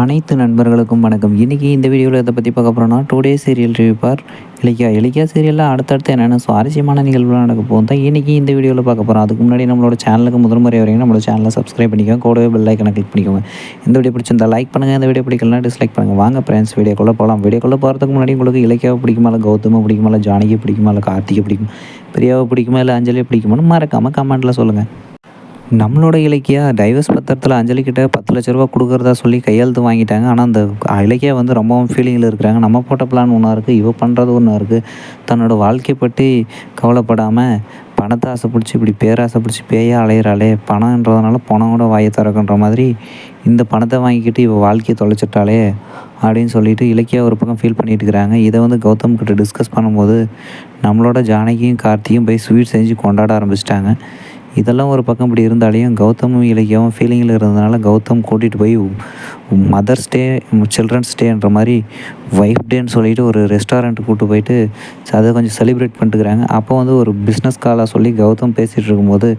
அனைத்து நண்பர்களுக்கும் வணக்கம். இன்றைக்கி இந்த வீடியோவில் இதை பற்றி பார்க்க போகிறோன்னா today serial review for Ilakkiya. Ilakkiya சீரியலில் அடுத்தடுத்து என்னென்ன சுவாரஸ்யமான நிகழ்வுகள் நடக்க போகும் தான் இன்றைக்கி இந்த வீடியோவில் பார்க்க போகிறோம் அதுக்கு முன்னாடி நம்மளோட சேனலுக்கு முதல் முறை வரைக்கும் நம்மளோட சேனலை சப்ஸ்கிரைப் பண்ணிக்கோங்க. கூடவே பெல் ஐக்கனை கிளிக் பண்ணிக்கோங்க. இந்த வீடியோ பிடிச்சிருந்தா லைக் பண்ணுங்கள் இந்த வீடியோ பிடிக்கலாம் டிஸ்லைக் பண்ணுங்கள் வாங்க ஃப்ரெண்ட்ஸ் வீடியோக்குள்ளே போகலாம் வீடியோக்குள்ளே போகிறதுக்கு முன்னாடி உங்களுக்கு இலக்கியாவை பிடிக்குமா? இல்லை கௌதமை பிடிக்குமா? இல்லை ஜானகி பிடிக்குமா? இல்லை கார்த்திகை பிடிக்கும்? பிரியாவை பிடிக்குமா? இல்லை அஞ்சலியை பிடிக்குமான்னு மறக்காமல் கமெண்ட்டில் சொல்லுங்கள் நம்மளோட இலக்கியா டைவர்ஸ் பத்திரத்தில் அஞ்சலிக்கிட்ட பத்து லட்ச ரூபா கொடுக்குறதா சொல்லி கையெழுத்து வாங்கிட்டாங்க. ஆனால் அந்த இலக்கியா வந்து ரொம்பவும் ஃபீலிங்கில் இருக்கிறாங்க. நம்ம போட்ட பிளான் ஒன்றா இருக்குது இவ பண்ணுறது ஒன்றா இருக்குது தன்னோட வாழ்க்கை பற்றி கவலைப்படாமல் பணத்தை ஆசைப்பிடிச்சி இப்படி பேராசை பிடிச்சி பேயா அலையிறாளே பணம்ன்றதுனால பணம் கூட வாயை திறக்குன்ற மாதிரி இந்த பணத்தை வாங்கிக்கிட்டு இவள் வாழ்க்கையை தொலைச்சிட்டாளே அப்படின்னு சொல்லிட்டு இலக்கியா ஒரு பக்கம் ஃபீல் பண்ணிட்டு இருக்கிறாங்க. இதை வந்து கௌதம் கிட்ட டிஸ்கஸ் பண்ணும்போது நம்மளோட ஜானகியும் கார்த்தியும் போய் ஸ்வீட் செஞ்சு கொண்டாட ஆரம்பிச்சிட்டாங்க. இதெல்லாம் ஒரு பக்கம் இப்படி இருந்தாலையும் கௌதமும் இலக்கியாவும் ஃபீலிங்கில் இருந்ததுனால கௌதம் கூட்டிகிட்டு போய் மதர்ஸ் டே சில்ட்ரன்ஸ் டேன்ற மாதிரி ஒய்ஃப் டேன்னு சொல்லிட்டு ஒரு ரெஸ்டாரண்ட்டு கூப்பிட்டு போயிட்டு அதை கொஞ்சம் செலிப்ரேட் பண்ணிட்டுக்கிறாங்க அப்போ வந்து ஒரு பிஸ்னஸ் காலாக சொல்லி கௌதம் பேசிகிட்டு இருக்கும்போது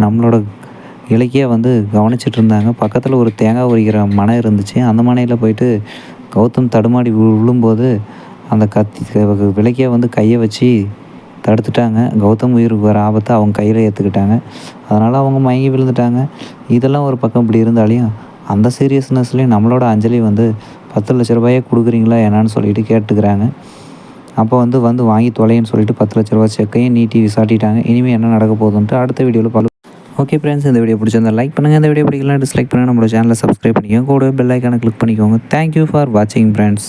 நம்மளோட இலக்கியா வந்து கவனிச்சிட்டு இருந்தாங்க. பக்கத்தில் ஒரு தேங்காய் உரிக்கிற மனை இருந்துச்சு. அந்த மனையில் போயிட்டு கௌதம் தடுமாடி விழும்போது அந்த கத்தி விளக்கிய வந்து கையை வச்சு தடுத்துட்டாங்க. கௌதம் உயிருக்கு வர ஆபத்தை அவங்க கையில் ஏற்றுக்கிட்டாங்க அதனால் அவங்க மயங்கி விழுந்துட்டாங்க. இதெல்லாம் ஒரு பக்கம் இப்படி இருந்தாலையும் அந்த சீரியஸ்னஸ்லேயும் நம்மளோட அஞ்சலி வந்து பத்து லட்ச ரூபாயே கொடுக்குறீங்களா என்னான்னு சொல்லிட்டு கேட்டுக்கிறாங்க. அப்போ வந்து வந்து வாங்கி தொலைன்னு சொல்லிட்டு பத்து லட்ச ரூபா செக்கையும் நீட்டி விசாட்டிட்டாங்க. இனிமேல் என்ன நடக்க போகுதுன்ட்டு அடுத்த வீடியோவில் பல ஓகே ஃப்ரெண்ட்ஸ் இந்த வீடியோ பிடிச்சிருந்தா லைக் பண்ணுங்கள் இந்த வீடியோ பிடிக்கலாம் டிஸ்லைக் பண்ணுங்கள் நம்மளோட சேனலை சப்ஸ்கிரைப் பண்ணிக்கோங்க. கூட பெல் ஐக்கானை கிளிக் பண்ணிக்கோங்க. தேங்க்யூ ஃபார் வாட்சிங் ஃப்ரெண்ட்ஸ்